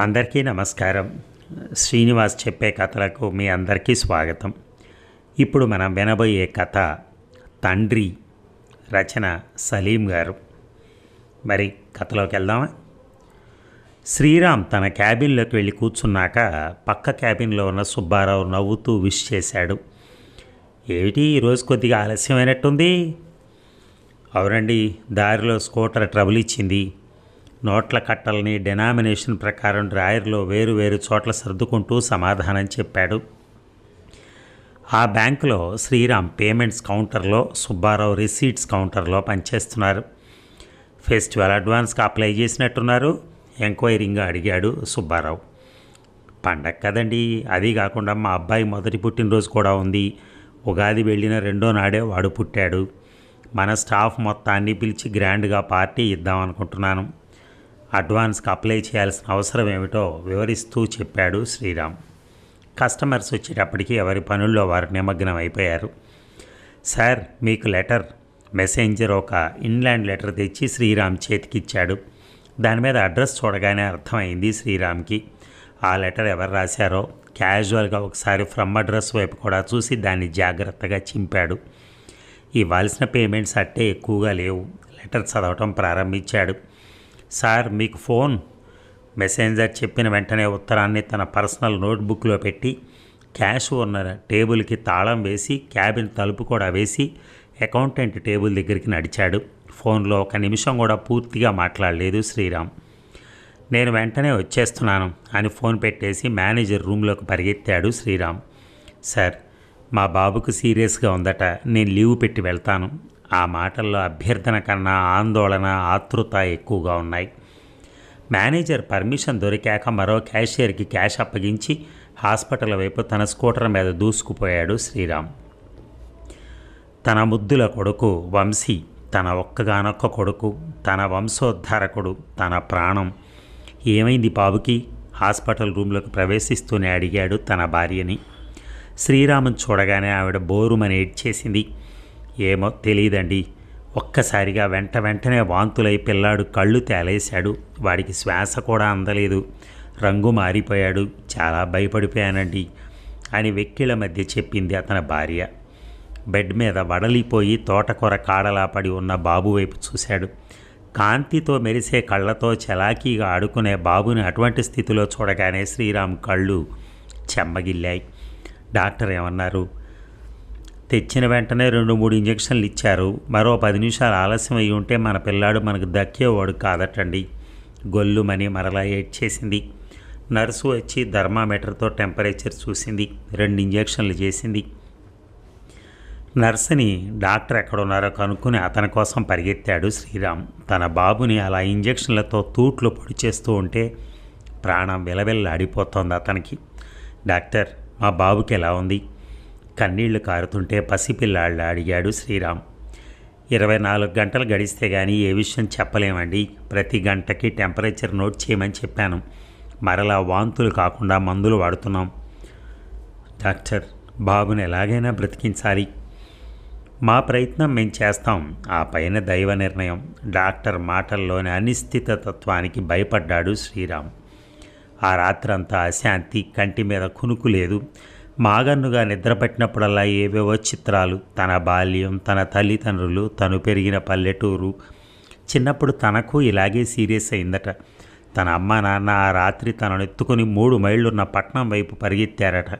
అందరికీ నమస్కారం. శ్రీనివాస్ చెప్పే కథలకు మీ అందరికీ స్వాగతం. ఇప్పుడు మనం వినబోయే కథ తండ్రి రచన సలీం గారు. మరి కథలోకి వెళ్దామా? శ్రీరామ్ తన క్యాబిన్లోకి వెళ్ళి కూర్చున్నాక పక్క క్యాబిన్లో ఉన్న సుబ్బారావు నవ్వుతూ విష్ చేశాడు. ఏమిటి ఈరోజు కొద్దిగా ఆలస్యమైనట్టుంది? అవునండి దారిలో స్కూటర్ ట్రబుల్ ఇచ్చింది. నోట్ల కట్టల్ని డెనామినేషన్ ప్రకారం డ్రాయర్లో వేరు వేరు చోట్ల సర్దుకుంటూ సమాధానం చెప్పాడు. ఆ బ్యాంకులో శ్రీరామ్ పేమెంట్స్ కౌంటర్లో సుబ్బారావు రిసీట్స్ కౌంటర్లో పనిచేస్తున్నారు. ఫెస్టివల్ అడ్వాన్స్కి అప్లై చేసినట్టున్నారు. ఎంక్వైరింగ్గా అడిగాడు సుబ్బారావు. పండగ కదండి అది కాకుండా మా అబ్బాయి మొదటి పుట్టినరోజు కూడా ఉంది. ఉగాది వెళ్ళిన రెండో నాడే వాడు పుట్టాడు. మన స్టాఫ్ మొత్తాన్ని పిలిచి గ్రాండ్గా పార్టీ ఇద్దాం అనుకుంటున్నాను. అడ్వాన్స్కి అప్లై చేయాల్సిన అవసరం ఏమిటో వివరిస్తూ చెప్పాడు శ్రీరామ్. కస్టమర్స్ వచ్చేటప్పటికి ఎవరి పనుల్లో వారు నిమగ్నం అయిపోయారు. సార్ మీకు లెటర్ మెసెంజర్ ఒక ఇన్లాండ్ లెటర్ తెచ్చి శ్రీరామ్ చేతికిచ్చాడు. దాని మీద అడ్రస్ చూడగానే అర్థమైంది శ్రీరామ్కి. ఆ లెటర్ ఎవరు రాశారో క్యాజువల్గా ఒకసారి ఫ్రమ్ అడ్రస్ వైపు కూడా చూసి దాన్ని జాగ్రత్తగా చింపాడు. ఇవ్వాల్సిన పేమెంట్స్ అట్టే ఎక్కువగా లేవు. లెటర్ చదవటం ప్రారంభించాడు. సార్ మీకు ఫోన్. మెసెంజర్ చెప్పిన వెంటనే ఉత్తరాన్ని తన పర్సనల్ నోట్బుక్లో పెట్టి క్యాష్ ఉన్న టేబుల్కి తాళం వేసి క్యాబిన్ తలుపు కూడా వేసి అకౌంటెంట్ టేబుల్ దగ్గరికి నడిచాడు. ఫోన్లో ఒక నిమిషం కూడా పూర్తిగా మాట్లాడలేదు శ్రీరామ్. నేను వెంటనే వచ్చేస్తున్నాను అని ఫోన్ పెట్టేసి మేనేజర్ రూమ్లోకి పరిగెత్తాడు శ్రీరామ్. సార్ మా బాబుకు సీరియస్గా ఉందట నేను లీవ్ పెట్టి వెళ్తాను. ఆ మాటల్లో అభ్యర్థన కన్నా ఆందోళన ఆతృత ఎక్కువగా ఉన్నాయి. మేనేజర్ పర్మిషన్ దొరికాక మరో క్యాషియర్కి క్యాష్ అప్పగించి హాస్పిటల్ వైపు తన స్కూటర్ మీద దూసుకుపోయాడు శ్రీరామ్. తన ముద్దుల కొడుకు వంశీ తన ఒక్కగానొక్క కొడుకు తన వంశోద్ధారకుడు తన ప్రాణం. ఏమైంది బాబుకి? హాస్పిటల్ రూమ్లోకి ప్రవేశిస్తూనే అడిగాడు తన భార్యని. శ్రీరామన్ చూడగానే ఆవిడ బోరుమని ఏడ్చేసింది ఏమో తెలియదండి ఒక్కసారిగా వెంట వెంటనే వాంతులై పిల్లాడు కళ్ళు తేలేశాడు. వాడికి శ్వాస కూడా అందలేదు. రంగు మారిపోయాడు. చాలా భయపడిపోయానండి అని వెక్కిళ్ళ మధ్య చెప్పింది అతని భార్య. బెడ్ మీద వడలిపోయి తోటకూర కాడలా పడి ఉన్న బాబు వైపు చూశాడు. కాంతితో మెరిసే కళ్ళతో చలాకీగా ఆడుకునే బాబుని అటువంటి స్థితిలో చూడగానే శ్రీరామ్ కళ్ళు చెమ్మగిల్లాయి. డాక్టర్ ఏమన్నారు? తెచ్చిన వెంటనే రెండు మూడు ఇంజక్షన్లు ఇచ్చారు. మరో పది నిమిషాలు ఆలస్యం అయి ఉంటే మన పిల్లాడు మనకు దక్కేవాడు కాదటండి. గొల్లుమని మరలా ఏడ్చేసింది. నర్సు వచ్చి థర్మామీటర్తో టెంపరేచర్ చూసింది. రెండు ఇంజక్షన్లు చేసింది. నర్సుని డాక్టర్ ఎక్కడున్నారో కనుక్కుని అతని కోసం పరిగెత్తాడు శ్రీరామ్. తన బాబుని అలా ఇంజక్షన్లతో తూట్లు పొడి చేస్తూ ఉంటే ప్రాణం విలవిల్లాడిపోతోంది అతనికి. డాక్టర్ మా బాబుకి ఎలా ఉంది? కన్నీళ్ళు కారుతుంటే పసిపిల్లాళ్ళ అడిగాడు శ్రీరామ్. ఇరవై నాలుగు గంటలు గడిస్తే కానీ ఏ విషయం చెప్పలేమండి. ప్రతి గంటకి టెంపరేచర్ నోట్ చేయమని చెప్పాను. మరలా వాంతులు కాకుండా మందులు వాడుతున్నాం. డాక్టర్ బాబుని ఎలాగైనా బ్రతికించాలి. మా ప్రయత్నం మేము చేస్తాం. ఆ పైన దైవ నిర్ణయం. డాక్టర్ మాటల్లోని అనిశ్చిత తత్వానికి భయపడ్డాడు శ్రీరామ్. ఆ రాత్రంతా అశాంతి కంటి మీద కునుకు లేదు. మాగన్నుగా నిద్రపట్టినప్పుడల్లా ఏవేవో చిత్రాలు తన బాల్యం తన తల్లిదండ్రులు తను పెరిగిన పల్లెటూరు. చిన్నప్పుడు తనకు ఇలాగే సీరియస్ అయిందట. తన అమ్మ నాన్న ఆ రాత్రి తనను ఎత్తుకుని మూడు మైళ్ళున్న పట్నం వైపు పరిగెత్తారట.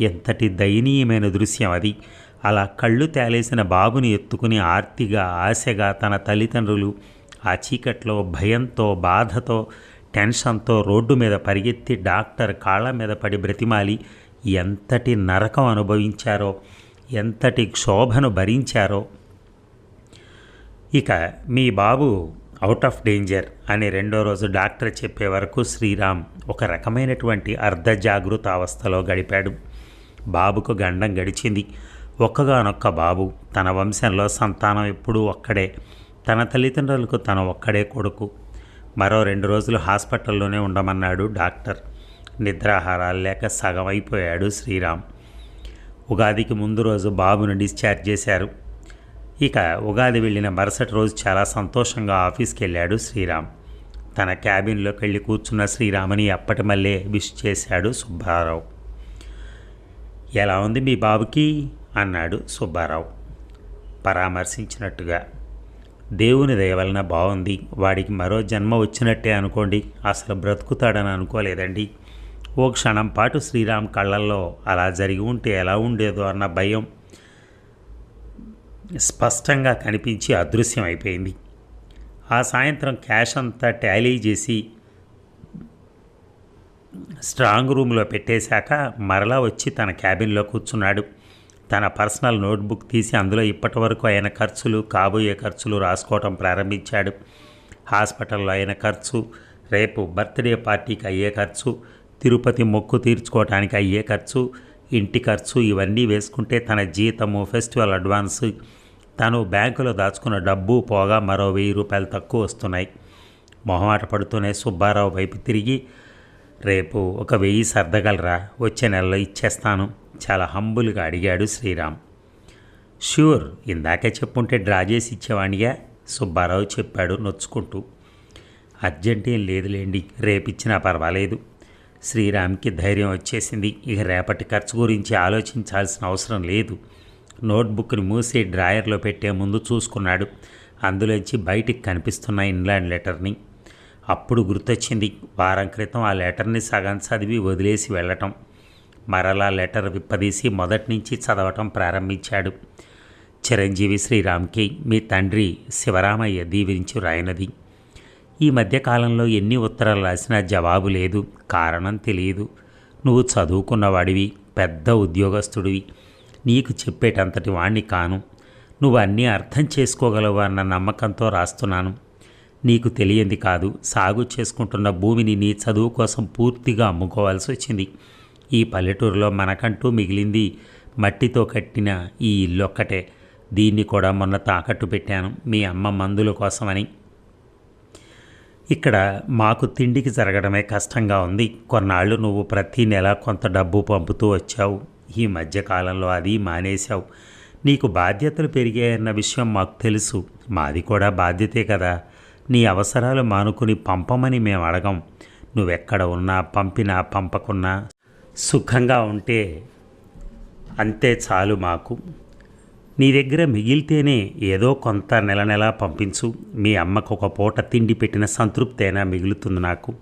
ఎంతటి దయనీయమైన దృశ్యం అది. అలా కళ్ళు తేలేసిన బాబుని ఎత్తుకుని ఆర్తిగా ఆశగా తన తల్లిదండ్రులు ఆ చీకట్లో భయంతో బాధతో టెన్షన్తో రోడ్డు మీద పరిగెత్తి డాక్టర్ కాళ్ళ మీద పడి బ్రతిమాలి ఎంతటి నరకం అనుభవించారో ఎంతటి క్షోభను భరించారో. ఇక మీ బాబు అవుట్ ఆఫ్ డేంజర్ అని రెండో రోజు డాక్టర్ చెప్పే వరకు శ్రీరామ్ ఒక రకమైనటువంటి అర్ధ జాగృత అవస్థలో గడిపాడు. బాబుకు గండం గడిచింది. ఒక్కగానొక్క బాబు తన వంశంలో సంతానం ఎప్పుడూ ఒక్కడే. తన తల్లిదండ్రులకు తన ఒక్కడే కొడుకు. మరో రెండు రోజులు హాస్పిటల్లోనే ఉండమన్నాడు డాక్టర్. నిద్రాహారాలు లేక సగం అయిపోయాడు శ్రీరామ్. ఉగాదికి ముందు రోజు బాబును డిశ్చార్జ్ చేశారు. ఇక ఉగాది వెళ్ళిన మరుసటి రోజు చాలా సంతోషంగా ఆఫీస్కి వెళ్ళాడు శ్రీరామ్. తన క్యాబిన్లోకి వెళ్ళి కూర్చున్న శ్రీరామని అప్పటి మళ్ళీ విష్ చేశాడు సుబ్బారావు. ఎలా ఉంది మీ బాబుకి? అన్నాడు సుబ్బారావు. పరామర్శించినట్టుగా దేవుని దయవలన బాగుంది వాడికి మరో జన్మ వచ్చినట్టే అనుకోండి. అసలు బ్రతుకుతాడని అనుకోలేదండి. ఓ క్షణం పాటు శ్రీరామ్ కళ్ళల్లో అలా జరిగి ఉంటే ఎలా ఉండేదో అన్న భయం స్పష్టంగా కనిపించి అదృశ్యం అయిపోయింది. ఆ సాయంత్రం క్యాష్ అంతా టాలీ చేసి స్ట్రాంగ్ రూమ్లో పెట్టేశాక మరలా వచ్చి తన క్యాబిన్లో కూర్చున్నాడు. తన పర్సనల్ నోట్బుక్ తీసి అందులో ఇప్పటి వరకు అయిన ఖర్చులు కాబోయే ఖర్చులు రాసుకోవటం ప్రారంభించాడు. హాస్పిటల్లో అయిన ఖర్చు రేపు బర్త్డే పార్టీకి అయ్యే ఖర్చు తిరుపతి మొక్కు తీర్చుకోవటానికి అయ్యే ఖర్చు ఇంటి ఖర్చు ఇవన్నీ వేసుకుంటే తన జీతము ఫెస్టివల్ అడ్వాన్స్ తను బ్యాంకులో దాచుకున్న డబ్బు పోగా మరో వెయ్యి రూపాయలు తక్కువ వస్తున్నాయి. మొహమాట పడుతూనే సుబ్బారావు వైపు తిరిగి రేపు ఒక వెయ్యి సర్దగలరా? వచ్చే నెలలో ఇచ్చేస్తాను చాలా హంబుల్గా అడిగాడు శ్రీరామ్. ష్యూర్ ఇందాకే చెప్పుంటే డ్రా చేసి ఇచ్చేవాణిగా సుబ్బారావు చెప్పాడు నొచ్చుకుంటూ. అర్జెంట్ ఏం లేదులేండి రేపిచ్చినా పర్వాలేదు. శ్రీరామ్కి ధైర్యం వచ్చేసింది. ఇక రేపటి ఖర్చు గురించి ఆలోచించాల్సిన అవసరం లేదు. నోట్బుక్ని మూసి డ్రాయర్లో పెట్టే ముందు చూసుకున్నాడు. అందులోంచి బయటికి కనిపిస్తున్న ఇన్లాండ్ లెటర్ని. అప్పుడు గుర్తొచ్చింది. వారం క్రితం ఆ లెటర్ని సగం చదివి వదిలేసి వెళ్ళటం. మరలా లెటర్ విప్పదీసి మొదటి నుంచి చదవటం ప్రారంభించాడు. చిరంజీవి శ్రీరామ్కి మీ తండ్రి శివరామయ్య దీవించు రాయనది. ఈ మధ్యకాలంలో ఎన్ని ఉత్తరాలు రాసినా జవాబు లేదు కారణం తెలియదు. నువ్వు చదువుకున్నవాడివి పెద్ద ఉద్యోగస్తుడివి. నీకు చెప్పేటంతటి వాణ్ణి కాను. నువ్వు అన్నీ అర్థం చేసుకోగలవు అన్న నమ్మకంతో రాస్తున్నాను. నీకు తెలియంది కాదు సాగు చేసుకుంటున్న భూమిని నీ చదువు కోసం పూర్తిగా అమ్ముకోవాల్సి వచ్చింది. ఈ పల్లెటూరులో మనకంటూ మిగిలింది మట్టితో కట్టిన ఈ ఇల్లు ఒక్కటే దీన్ని కూడా మొన్న తాకట్టు పెట్టాను మీ అమ్మ మందుల కోసమని. ఇక్కడ మాకు తిండికి జరగడమే కష్టంగా ఉంది. కొన్నాళ్ళు నువ్వు ప్రతి నెల కొంత డబ్బు పంపుతూ వచ్చావు. ఈ మధ్యకాలంలో అది మానేశావు. నీకు బాధ్యతలు పెరిగాయన్న విషయం మాకు తెలుసు. మాది కూడా బాధ్యతే కదా. నీ అవసరాలు మానుకుని పంపమని మేము అడగం. నువ్వెక్కడ ఉన్నా పంపినా పంపకున్నా సుఖంగా ఉంటే అంతే చాలు మాకు. నీ దగ్గర మిగిలితేనే ఏదో కొంత నెల నెల పంపించు. మీ అమ్మకు ఒక పూట తిండి పెట్టిన సంతృప్తైనా మిగులుతుంది నాకు.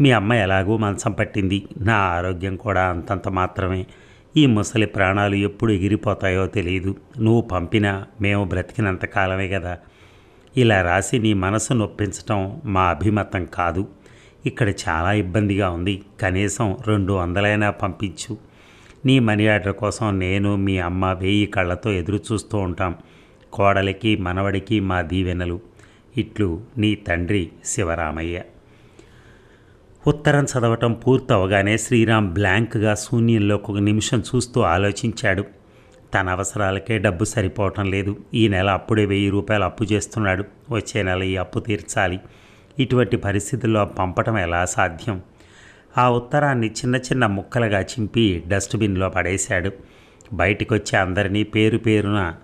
మీ అమ్మ ఎలాగో మంచం పట్టింది. నా ఆరోగ్యం కూడా అంతంత మాత్రమే. ఈ ముసలి ప్రాణాలు ఎప్పుడు ఎగిరిపోతాయో తెలియదు నువ్వు పంపినా మేము బ్రతికినంత కాలమే కదా. ఇలా రాసి నీ మనసు నొప్పించటం మా అభిమతం కాదు. ఇక్కడ చాలా ఇబ్బందిగా ఉంది. కనీసం రెండు వందలైనా పంపించు. నీ మనీ ఆర్డర్ కోసం నేను మీ అమ్మ వెయ్యి కళ్ళతో ఎదురు చూస్తూ ఉంటాం. కోడలికి మనవడికి మా దీవెనలు. ఇట్లు నీ తండ్రి శివరామయ్య. ఉత్తరం చదవటం పూర్తవగానే శ్రీరామ్ బ్లాంక్గా శూన్యంలో ఒక నిమిషం చూస్తూ ఆలోచించాడు. తన అవసరాలకే డబ్బు సరిపోవటం లేదు. ఈ నెల అప్పుడే వెయ్యి రూపాయలు అప్పు చేస్తున్నాడు. వచ్చే నెల ఈ అప్పు తీర్చాలి. ఇటువంటి పరిస్థితుల్లో పంపటం ఎలా సాధ్యం? ఆ ఉత్తరాన్ని చిన్న చిన్న ముక్కలుగా చింపి డస్ట్బిన్లో పడేశాడు. బయటికొచ్చే అందరినీ పేరు పేరున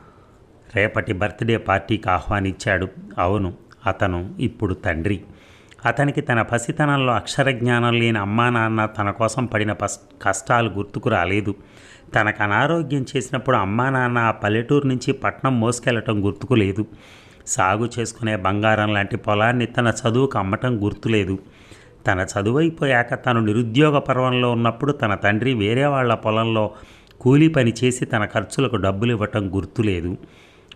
రేపటి బర్త్డే పార్టీకి ఆహ్వానించాడు. అవును అతను ఇప్పుడు తండ్రి. అతనికి తన పసితనంలో అక్షర జ్ఞానం లేని అమ్మా నాన్న తన కోసం పడిన పస్ కష్టాలు గుర్తుకు రాలేదు. తనకు అనారోగ్యం చేసినప్పుడు అమ్మా నాన్న ఆ పల్లెటూరు నుంచి పట్నం మోసుకెళ్ళటం గుర్తుకు లేదు. సాగు చేసుకునే బంగారం లాంటి పొలాన్ని తన చదువుకు అమ్మటం గుర్తులేదు. తన చదువైపోయాక తను నిరుద్యోగ పర్వంలో ఉన్నప్పుడు తన తండ్రి వేరే వాళ్ళ పొలంలో కూలీ పని చేసి తన ఖర్చులకు డబ్బులు ఇవ్వటం గుర్తులేదు.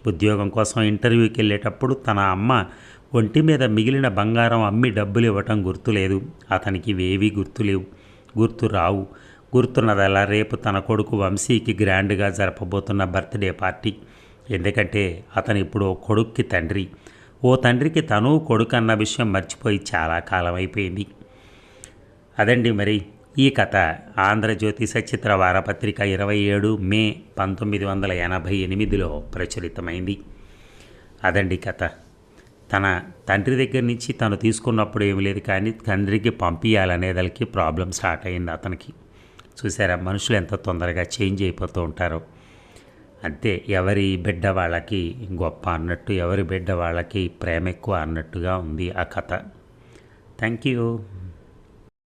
ఉద్యోగం కోసం ఇంటర్వ్యూకి వెళ్ళేటప్పుడు తన అమ్మ ఒంటి మీద మిగిలిన బంగారం అమ్మి డబ్బులు ఇవ్వటం గుర్తులేదు. అతనికి ఇవేవీ గుర్తులేవు. గుర్తు రావు. గుర్తున్నదలా రేపు తన కొడుకు వంశీకి గ్రాండ్గా జరపబోతున్న బర్త్డే పార్టీ. ఎందుకంటే అతను ఇప్పుడు ఓ కొడుక్కి తండ్రి. ఓ తండ్రికి తను కొడుకు అన్న విషయం మర్చిపోయి చాలా కాలం అయిపోయింది అదండి మరి ఈ కథ. ఆంధ్రజ్యోతి సచిత్ర వారపత్రిక ఇరవై ఏడు మే పంతొమ్మిది వందల ఎనభై ఎనిమిదిలో ప్రచురితమైంది. అదండి కథ. తన తండ్రి దగ్గర నుంచి తను తీసుకున్నప్పుడు ఏమి లేదు కానీ తండ్రికి పంపించాలనేదానికి ప్రాబ్లం స్టార్ట్ అయింది అతనికి. చూసారా మనుషులు ఎంత తొందరగా చేంజ్ అయిపోతూ ఉంటారో. అంతే ఎవరి బిడ్డ వాళ్ళకి గొప్ప అన్నట్టు ఎవరి బిడ్డ వాళ్ళకి ప్రేమ ఎక్కువ అన్నట్టుగా ఉంది ఆ కథ. Thank you.